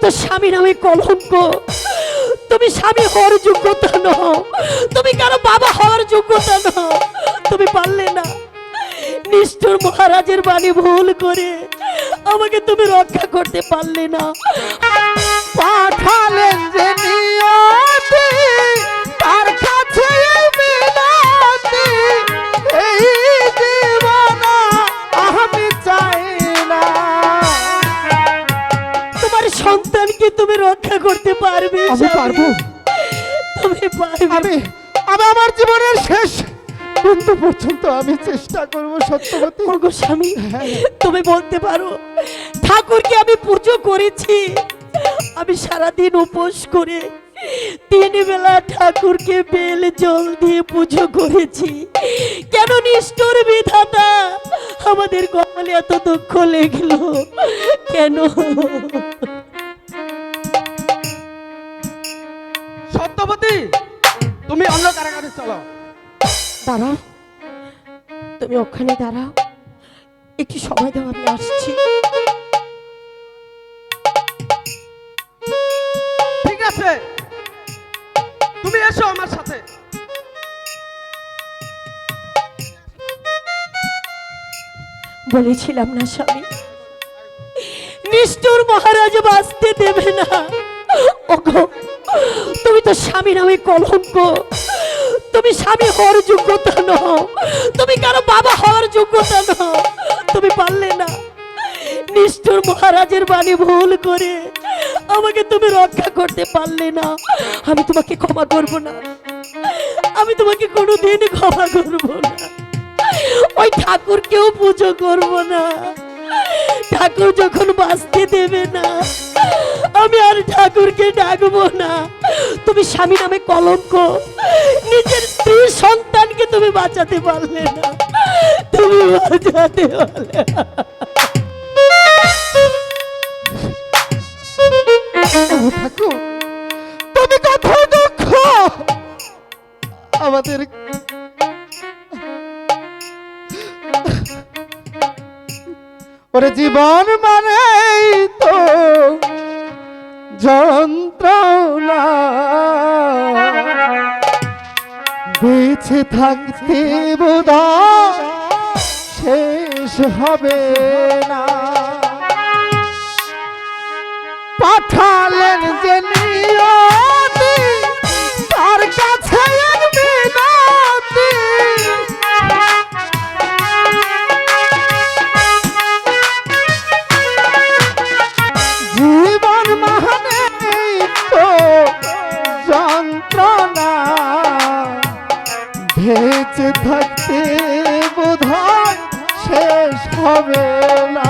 তো স্বামী নামে কলঙ্ক। তুমি স্বামী হওয়ার যোগ্যতা নও। তুমি কারও বাবা হওয়ার যোগ্যতা নও। তুমি পারলে না। নিষ্ঠুর মহারাজের বাণী ভুল করে আমাকে তুমি রক্ষা করতে পারলে না। পাঠালেন যে রক্ষা করতে পারবে আমি পারব। তুমি পারবে। আমি আমি আমার জীবনের শেষ বিন্দু পর্যন্ত আমি চেষ্টা করব সত্যবতী ওগো স্বামী হ্যাঁ। তুমি বলতে পারো ঠাকুরকে আমি পুজো করেছি। আমি সারাদিন উপোস করে তিন বেলা ঠাকুরকে বেল জল দিয়ে পুজো করেছি। কেন নিষ্ঠুর বিধাতা? আমাদের কপালে এত দুঃখ লেগলো। কেন? তুমি কারাগারে চলো। দাঁড়াও। তুমি ওখানে দাঁড়াও। একটু সময় দাও আমি আসছি। ঠিক আছে। তুমি এসো আমার সাথে। বলেছিলাম না স্বামী। নিষ্ঠুর মহারাজ বাঁচতে দেবে না। ওগো তুমি তো স্বামী নামে কলঙ্ক। তুমি স্বামী হওয়ার যোগ্যতা নও। তুমি কারও বাবা হওয়ার যোগ্যতা নও। তুমি পারলে না। নিষ্ঠুর মহারাজের বাণী ভুল করে আমাকে তুমি রক্ষা করতে পারলে না। আমি তোমাকে ক্ষমা করব না। আমি তোমাকে কোনোদিন ক্ষমা করব না। ওই ঠাকুরকেও পুজো করব না। ঠাকুর যখন বাঁচতে দেবে না, আমি আর ঠাকুরকে ডাকবো না। তুমি স্বামী নামে কলঙ্ক। নিজের স্ত্রী সন্তানকে তুমি বাঁচাতে পারলে না। তুমি বাঁচাতে পারলে তুমি কত দুঃখ। আমাদের ওরে জীবন মানে তো যন্ত্রণা। বেঁচে থাকতে বোধা শেষ হবে না। পাঠালেন যে নিয়তি বেঁচে থাকতে বোধ শেষ হবে না।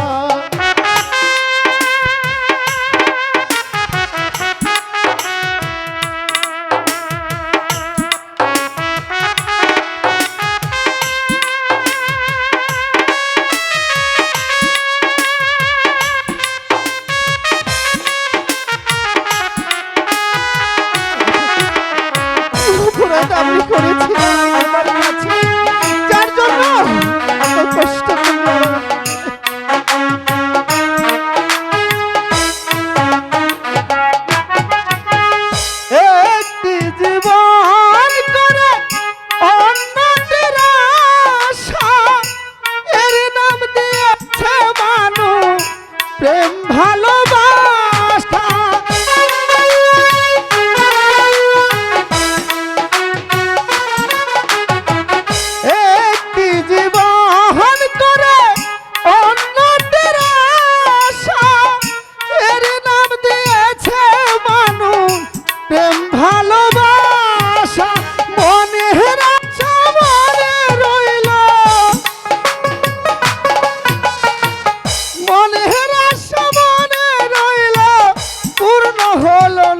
আমি করেছি। Holland.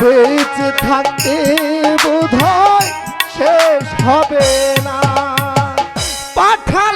বেঁচে থাকতে বোধ হয় শেষ হবে না। পাঠা